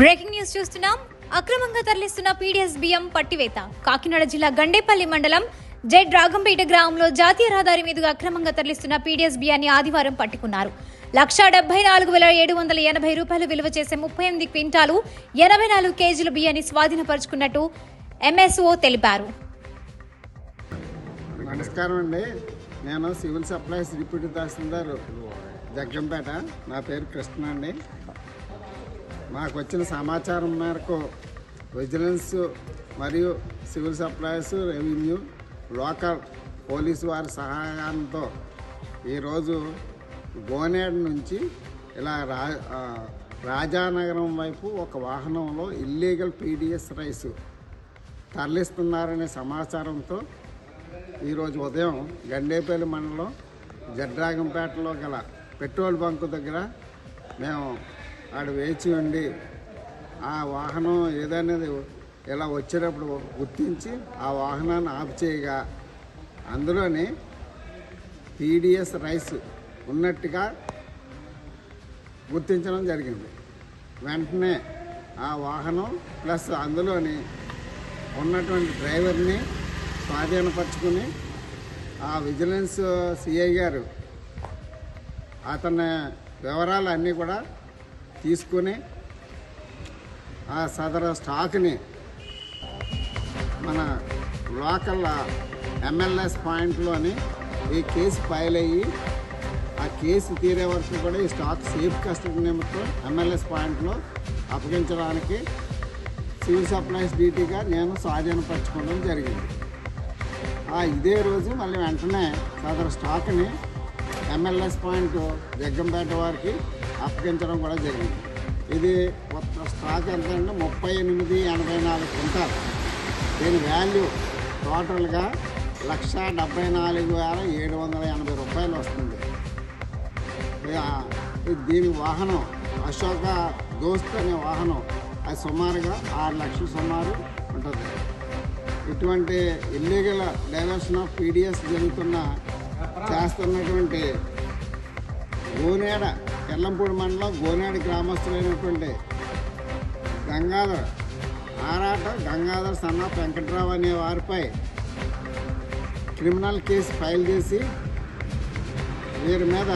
Breaking news చూస్తున్నాం. అక్రమంగా తరలిస్తున్న పీడీఎస్ బియ్యం పట్టివేత. కాకినాడ జిల్లా గండేపల్లి మండలం జెడ్ రాగంపేట గ్రామంలో జాతీయ రహదారి మీదుగా అక్రమంగా తరలిస్తున్న పీడీఎస్ బియ్యాన్ని ఆదివారం పట్టుకున్నారు. లక్షా డెబ్బై నాలుగు వేల ఏడు వందల ఎనభై రూపాయలు విలువ చేసే ముప్పై ఎనిమిది క్వింటాలు ఎనభై నాలుగు కేజీల బియ్యాన్ని స్వాధీనపరుచుకున్నట్టు ఎంఎస్ఓ తెలిపారు. నమస్కారం అండి. నేను civil supplies deputy tahsildar Jaggampeta. నా పేరు కృష్ణ అండి. మాకు వచ్చిన సమాచారం మేరకు విజిలెన్స్ మరియు civil supplies revenue local police వారి సహాయంతో ఈరోజు గోనేడ్ నుంచి ఇలా రా రాజానగరం వైపు ఒక వాహనంలో ఇల్లీగల్ పీడిఎస్ రైస్ తరలిస్తున్నారనే సమాచారంతో ఈరోజు ఉదయం గండేపల్లి మండలం జడ్రాగంపేటలో గల పెట్రోల్ బంకు దగ్గర మేము ఆడ వేచి ఉండి ఆ వాహనం ఏదనేది ఇలా వచ్చేటప్పుడు గుర్తించి ఆ వాహనాన్ని ఆఫ్ చేయగా అందులోని పీడిఎస్ రైస్ ఉన్నట్టుగా గుర్తించడం జరిగింది. వెంటనే ఆ వాహనం ప్లస్ అందులోని ఉన్నటువంటి డ్రైవర్ని స్వాధీనపరచుకుని ఆ విజిలెన్స్ సిఐ గారు అతని వివరాలు అన్నీ కూడా తీసుకొని ఆ సదర స్టాక్ని మన లోకల్ ఎంఎల్ఎస్ పాయింట్లోని ఈ కేసు ఫైల్ అయ్యి ఆ కేసు తీరే వరకు కూడా ఈ స్టాక్ సేఫ్ కస్టడీ నిమిత్తం ఎంఎల్ఎస్ పాయింట్లో అప్పగించడానికి సివిల్ సప్లైస్ డ్యూటీగా నేను స్వాధీనపరచుకోవడం జరిగింది. ఆ ఇదే రోజు మళ్ళీ వెంటనే సదరు స్టాక్ని ఎంఎల్ఎస్ పాయింట్ జగ్గంపేట వారికి అప్పగించడం కూడా జరిగింది. ఇది కొత్త స్టాక్ ఎంత అంటే ముప్పై ఎనిమిది ఎనభై నాలుగు క్వింటాల్. దీని వాల్యూ టోటల్గా లక్ష డెబ్బై నాలుగు వేల ఏడు వందల ఎనభై రూపాయలు వస్తుంది. దీని వాహనం అశోక దోస్త్ అనే వాహనం అది సుమారుగా ఆరు లక్షలు సుమారు ఉంటుంది. ఇటువంటి ఇల్లీగల్ డైవర్షన్ ఆఫ్ పీడిఎస్ జరుగుతున్న చేస్తున్నటువంటి గోనేడ ఎల్లంపూడి మండలం గోనేడ గ్రామస్తులైనటువంటి గంగాధర్ ఆరాట గంగాధర్ సన్న వెంకట్రావు అనే వారిపై క్రిమినల్ కేసు ఫైల్ చేసి వీరి మీద